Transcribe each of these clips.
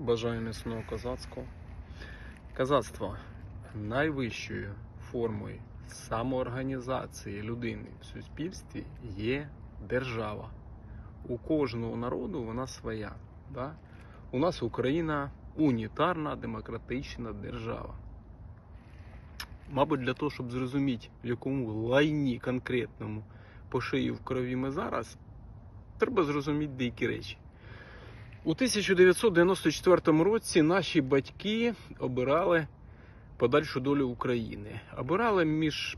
Бажаю міцного козацького. Козацтво найвищою формою самоорганізації людини в суспільстві є держава. У кожного народу вона своя. Да? У нас Україна унітарна демократична держава. Мабуть, для того, щоб зрозуміти, в якому лайні конкретному по шиї в крові ми зараз, треба зрозуміти деякі речі. У 1994 році наші батьки обирали подальшу долю України. Обирали між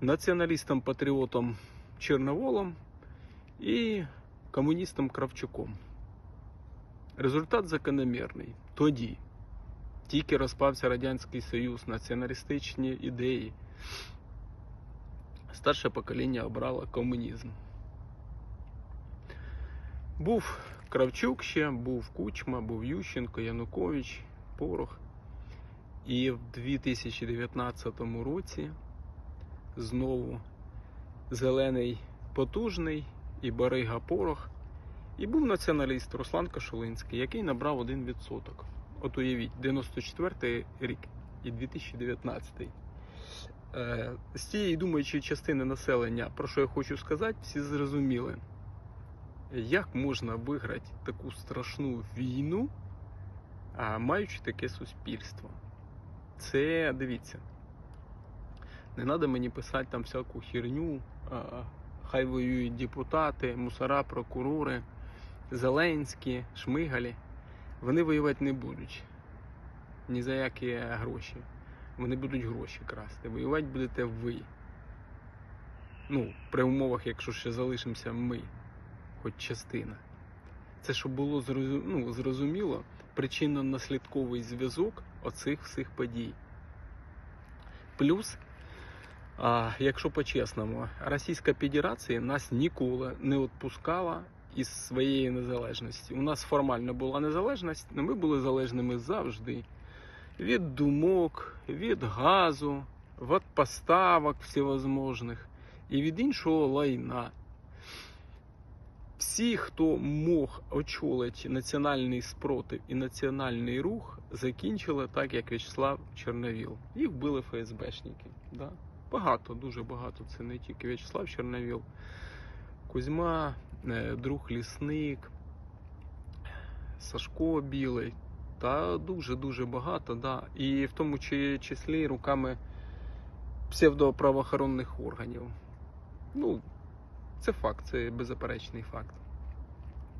націоналістом-патріотом Чорноволом і комуністом Кравчуком. Результат закономірний. Тоді тільки розпався Радянський Союз, націоналістичні ідеї. Старше покоління обрало комунізм. Був Кравчук ще, був Кучма, був Ющенко, Янукович, Порох. І в 2019 році знову зелений потужний і Барига Порох. І був націоналіст Руслан Кашулинський, який набрав 1%. От уявіть, 94 рік і 2019. Е, З цієї думаючої частини населення, про що я хочу сказати, всі зрозуміли, як можна виграти таку страшну війну, маючи таке суспільство. Це дивіться. Не треба мені писати там всяку херню. Хай воюють депутати, мусора, прокурори, Зеленські, Шмигалі. Вони воювати не будуть. Ні за які гроші. Вони будуть гроші красти. Воювати будете ви. Ну, при умовах, якщо ще залишимося ми, хоч частина. Це щоб було ну, зрозуміло причинно-наслідковий зв'язок оцих всіх подій. Плюс, якщо по-чесному, Російська Федерація нас ніколи не відпускала із своєї незалежності. У нас формально була незалежність, але ми були залежними завжди. Від думок, від газу, від поставок всевозможних і від іншого лайна. Всі, хто мог очолити національний спротив і національний рух, закінчили так, як В'ячеслав Чорновіл. Їх били ФСБшники. Да? Багато, дуже багато. Це не тільки В'ячеслав Чорновіл, Кузьма, е, друг лісник, Сашко Білий. Та дуже-дуже багато, да. І в тому чи- числі руками псевдоправоохоронних органів. Ну, це факт, це беззаперечний факт.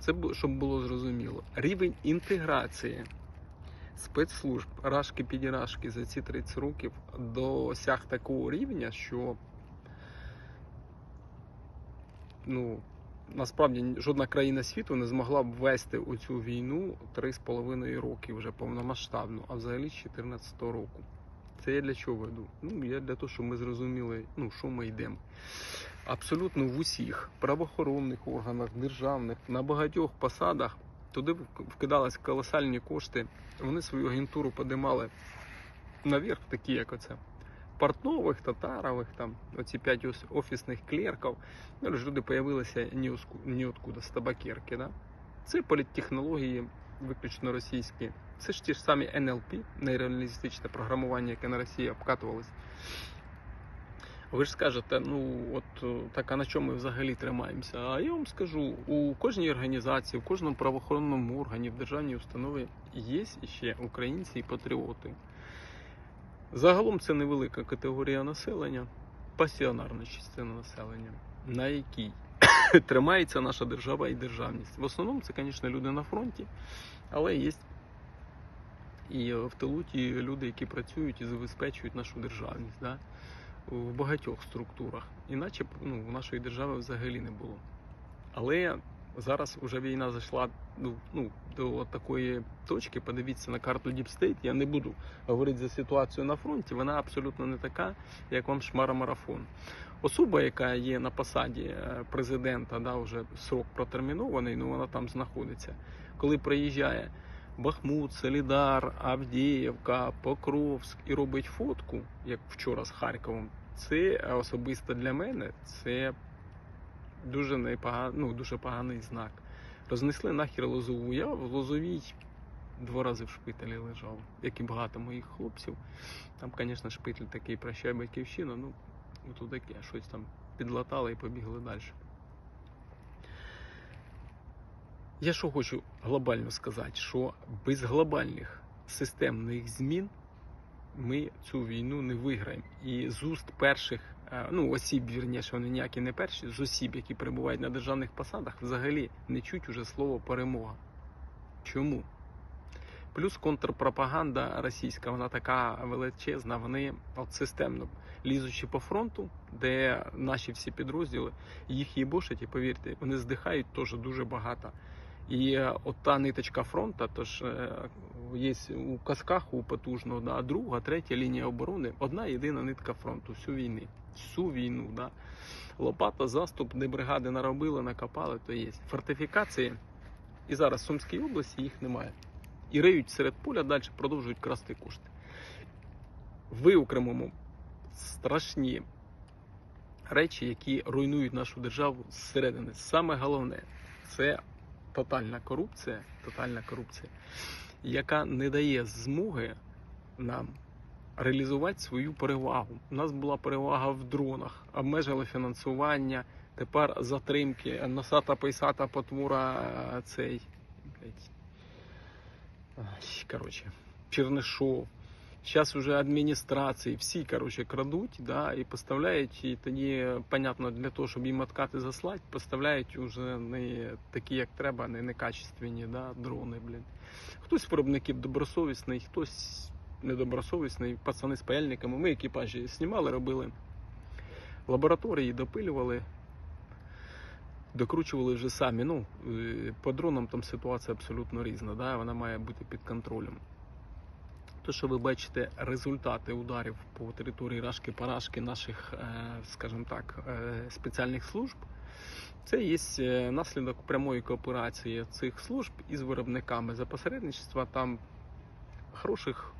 Це щоб було зрозуміло. Рівень інтеграції спецслужб рашки підірашки за ці 30 років досяг такого рівня, що ну, насправді жодна країна світу не змогла б ввести у цю війну 3,5 роки вже повномасштабну, а взагалі з 2014 року. Це я для чого веду? Ну, я для того, щоб ми зрозуміли, ну, що ми йдемо. Абсолютно в усіх правоохоронних органах, державних, на багатьох посадах туди вк- вкидались колосальні кошти. Вони свою агентуру подимали наверх, такі як оце. Портнових, татарових, там, оці п'ять офісних клерків. Ну, люди появилися ніоску- ніоткуда, з табакерки. Да? Це політтехнології виключно російські. Це ж ті ж самі NLP, нейролінгвістичне програмування, яке на Росії обкатувалось. Ви ж скажете, ну от е, так а на чому ми взагалі тримаємося? А я вам скажу, у кожній організації, у кожному правоохоронному органі, в державній установі є ще українці і патріоти. Загалом це невелика категорія населення, пасіонарна частина населення, на якій тримається наша держава і державність. В основному це, звісно, люди на фронті, але є і в тилу ті люди, які працюють і забезпечують нашу державність. Да? В багатьох структурах. Іначе ну, в нашої держави взагалі не було. Але зараз вже війна зайшла ну, ну, до такої точки. Подивіться на карту State. Я не буду говорити за ситуацію на фронті. Вона абсолютно не така, як вам шмара-марафон. Особа, яка є на посаді е, президента, да, вже срок протермінований, ну вона там знаходиться. Коли приїжджає Бахмут, Солідар, Авдіївка, Покровськ і робить фотку, як вчора з Харковом, це особисто для мене це дуже непоган, ну, дуже поганий знак. Рознесли нахер Лозову. Я в Лозовій два рази в шпиталі лежав, як і багато моїх хлопців. Там, звісно, шпиталь такий прощай батьківщина, ну, то таке, щось там підлатали і побігли далі. Я що хочу глобально сказати, що без глобальних системних змін ми цю війну не виграємо. І з уст перших, е, ну осіб, вірніше, вони ніякі не перші, з осіб, які перебувають на державних посадах, взагалі не чуть уже слово перемога. Чому? Плюс контрпропаганда російська, вона така величезна, вони от системно лізучи по фронту, де наші всі підрозділи їх їбошать, і повірте, вони здихають теж дуже багато. І е, от та ниточка фронту, тож е, є у казках у потужного, да, друга, третя лінія оборони, одна єдина нитка фронту всю війни. Всю війну, да. Лопата, заступ, де бригади наробили, накопали, то є. Фортифікації. І зараз в Сумській області їх немає. І риють серед поля, далі продовжують красти кошти. Виокремимо страшні речі, які руйнують нашу державу зсередини. Саме головне це тотальна корупція, тотальна корупція, яка не дає змоги нам реалізувати свою перевагу. У нас була перевага в дронах, обмежили фінансування, тепер затримки, носата пейсата потвора е, цей. Коротше, Чернишов. Зараз вже адміністрації, всі коротше, крадуть да, і поставляють, і тоді, понятно, для того, щоб їм откати заслати, поставляють вже не такі, як треба, не некачественні да, дрони. Блін. Хтось виробників добросовісний, хтось недобросовісний, пацани з паяльниками. Ми екіпажі знімали, робили лабораторії, допилювали, докручували вже самі. Ну, е, по дронам там ситуація абсолютно різна, да, вона має бути під контролем. То, що ви бачите результати ударів по території Рашки Парашки наших, е, скажімо так, е, спеціальних служб, це є е, наслідок прямої кооперації цих служб із виробниками за посередництва там хороших,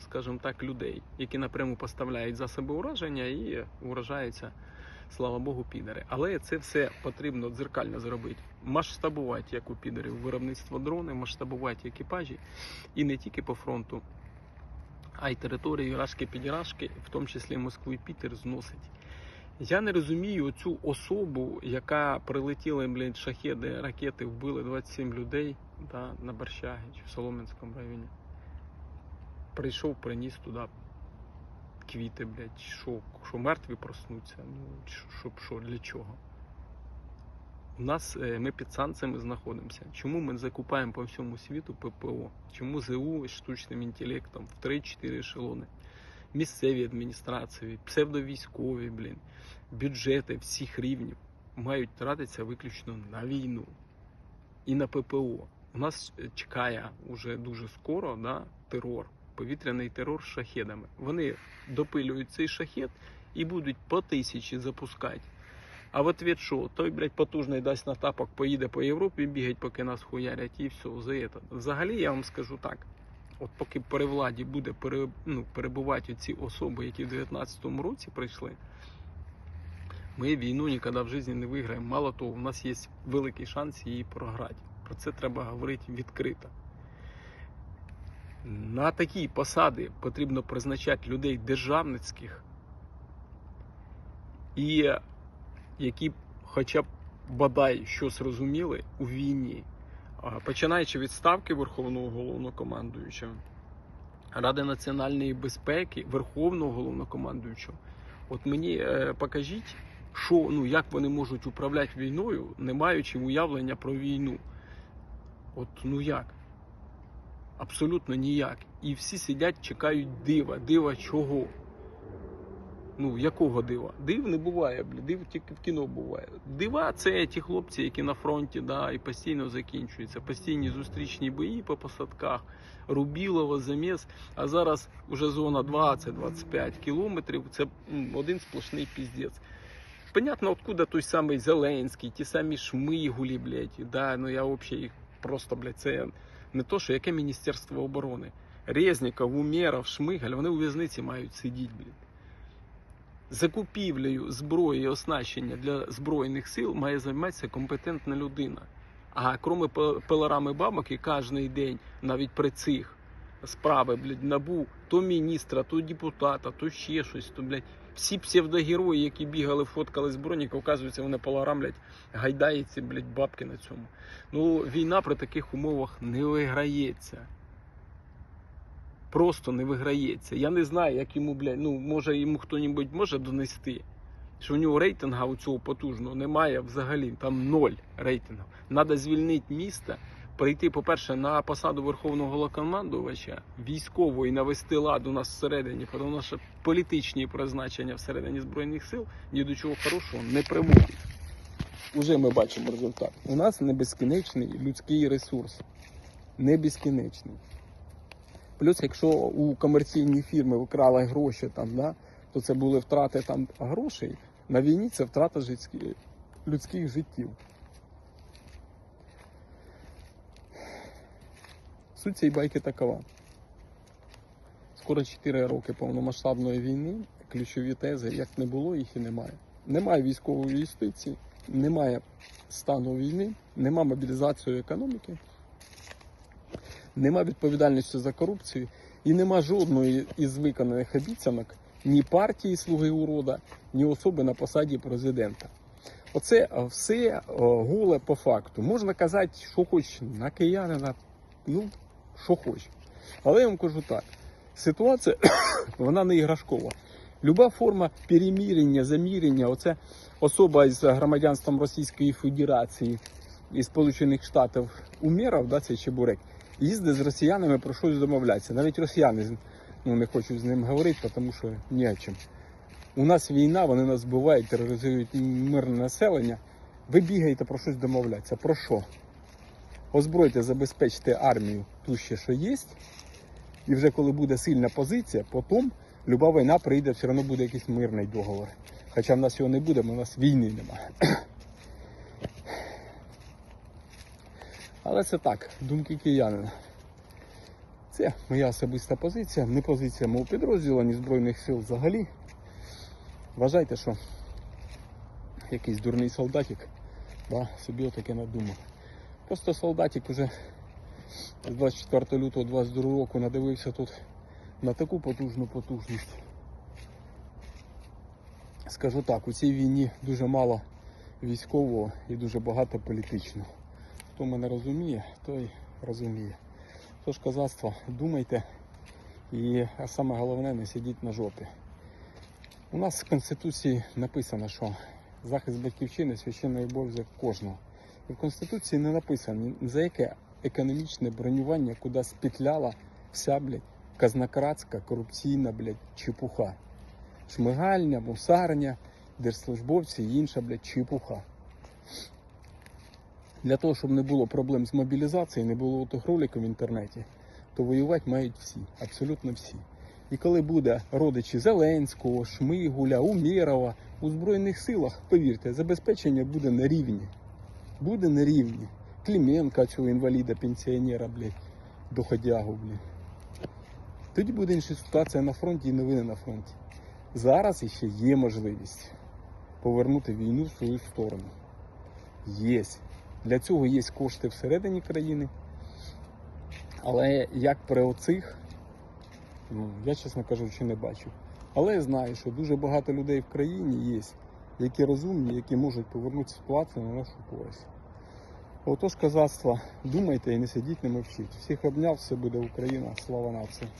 скажімо так, людей, які напряму поставляють засоби ураження і уражаються, слава Богу, підери. Але це все потрібно дзеркально зробити. Масштабувати, як у підерів, виробництво дрони, масштабувати екіпажі і не тільки по фронту а й територію Рашки підірашки, в тому числі Москву і Пітер, зносить. Я не розумію цю особу, яка прилетіла, блядь, шахеди, ракети, вбили 27 людей да, на Борщагі чи в Соломенському районі. Прийшов, приніс туди квіти, блядь, що, що мертві проснуться? Ну, щоб що, для чого? У нас е, ми під санкціями знаходимося. Чому ми закупаємо по всьому світу ППО? Чому ЗУ з штучним інтелектом в 3-4 ешелони? Місцеві адміністрації, псевдовійськові, блін, бюджети всіх рівнів мають тратитися виключно на війну і на ППО. У нас е, чекає уже дуже скоро да, терор, повітряний терор з шахедами. Вони допилюють цей шахет і будуть по тисячі запускати. А в ответ що? Той, блядь, потужний дасть на тапок, поїде по Європі бігать, поки нас хуярять, і все, за це. Взагалі, я вам скажу так. От поки при владі буде пере, ну, перебувати ці особи, які в 19-му році прийшли, ми війну ніколи в житті не виграємо. Мало того, у нас є великий шанс її програти. Про це треба говорити відкрито. На такі посади потрібно призначати людей державницьких і які хоча б бодай щось розуміли у війні, починаючи від ставки Верховного головнокомандуючого, Ради національної безпеки, Верховного головнокомандуючого. От мені е, покажіть, що ну як вони можуть управляти війною, не маючи уявлення про війну. От ну як? Абсолютно ніяк. І всі сидять, чекають дива. Дива чого? Ну, якого дива? Див не буває, блін. Див тільки в кіно буває. Дива це ті хлопці, які на фронті, да, і постійно закінчуються. Постійні зустрічні бої по посадках, Рубілово, заміс. А зараз вже зона 20-25 кілометрів. Це один сплошний піздець. Понятно, откуда той самий Зеленський, ті самі Шмигулі, блядь. Да, ну я взагалі їх просто, блядь, це не то, що яке Міністерство оборони. Резніков, Умєров, Шмигаль, вони у в'язниці мають сидіти, блядь. Закупівлею зброї і оснащення для Збройних сил має займатися компетентна людина. А кроме пилорами бабок, і кожен день, навіть при цих справи, блядь, набу, то міністра, то депутата, то ще щось, то, блядь, всі псевдогерої, які бігали, фоткали з броніка, оказується, вони блядь, гайдаються, блядь, бабки на цьому. Ну, війна при таких умовах не виграється. Просто не виграється. Я не знаю, як йому, блядь, ну, може йому хто-небудь може донести, що у нього рейтинга у цього потужного немає взагалі, там ноль рейтингу. Надо звільнити місто, прийти, по-перше, на посаду Верховного Головнокомандувача, військово і навести лад у нас всередині, тому що політичні призначення всередині Збройних сил ні до чого хорошого не приводять. Уже ми бачимо результат. У нас не безкінечний людський ресурс. Не безкінечний. Плюс, якщо у комерційні фірми вкрали гроші, там, да, то це були втрати там, грошей. На війні це втрата життів- людських життів. Суть цієї байки такова. Скоро 4 роки повномасштабної війни, ключові тези, як не було, їх і немає. Немає військової юстиції, немає стану війни, немає мобілізації економіки, нема відповідальності за корупцію і нема жодної із виконаних обіцянок ні партії Слуги урода, ні особи на посаді президента. Оце е, все голе по факту. Можна казати, що хоч на киянина, ну, що хоч. Але я вам кажу так: ситуація вона не іграшкова. Люба форма перемірення, замірення, оце особа з громадянством Російської Федерації і Сполучених Штатів Умєров, да, цей чебурек, їздить з росіянами про щось домовлятися. Навіть росіяни ну, не хочуть з ним говорити, тому що ні о чим. У нас війна, вони нас вбивають, тероризують мирне населення. Ви бігаєте про щось домовлятися. Про що? Озбройте, забезпечте армію ту ще, що є. І вже коли буде сильна позиція, потім люба війна прийде, все одно буде якийсь мирний договор. Хоча в нас його не буде, бо в нас війни немає. Але це так, думки киянина. Це моя особиста позиція, не позиція мого підрозділу, ні Збройних сил взагалі. Вважайте, що якийсь дурний солдатик да, собі отаке надумав. Просто солдатик уже з 24 лютого 22 року надивився тут на таку потужну потужність. Скажу так, у цій війні дуже мало військового і дуже багато політичного. Хто мене розуміє, той розуміє. Тож казацтво, думайте і саме головне не сидіть на жопі. У нас в Конституції написано, що захист батьківщини священний обов'язок кожного. І в Конституції не написано за яке економічне бронювання, куди спетляла вся, блядь, казнократська, корупційна, блядь, чепуха. Шмигальня, мусарня, держслужбовці і інша, блядь, чепуха. Для того, щоб не було проблем з мобілізацією, не було тих роликів в інтернеті, то воювати мають всі, абсолютно всі. І коли буде родичі Зеленського, Шмигуля, Умєрова у Збройних силах, повірте, забезпечення буде на рівні. Буде на рівні. Клименка цього інваліда, пенсіонера, блядь, доходягу, блядь. Тоді буде інша ситуація на фронті і новини на фронті. Зараз іще є можливість повернути війну в свою сторону. Є. Для цього є кошти всередині країни. Але як при оцих, ну, я, чесно кажучи, не бачу. Але я знаю, що дуже багато людей в країні є, які розумні, які можуть повернути ситуацію на нашу користь. Отож, казацтво, думайте і не сидіть, не мовчіть. Всіх обняв, все буде Україна, слава нації.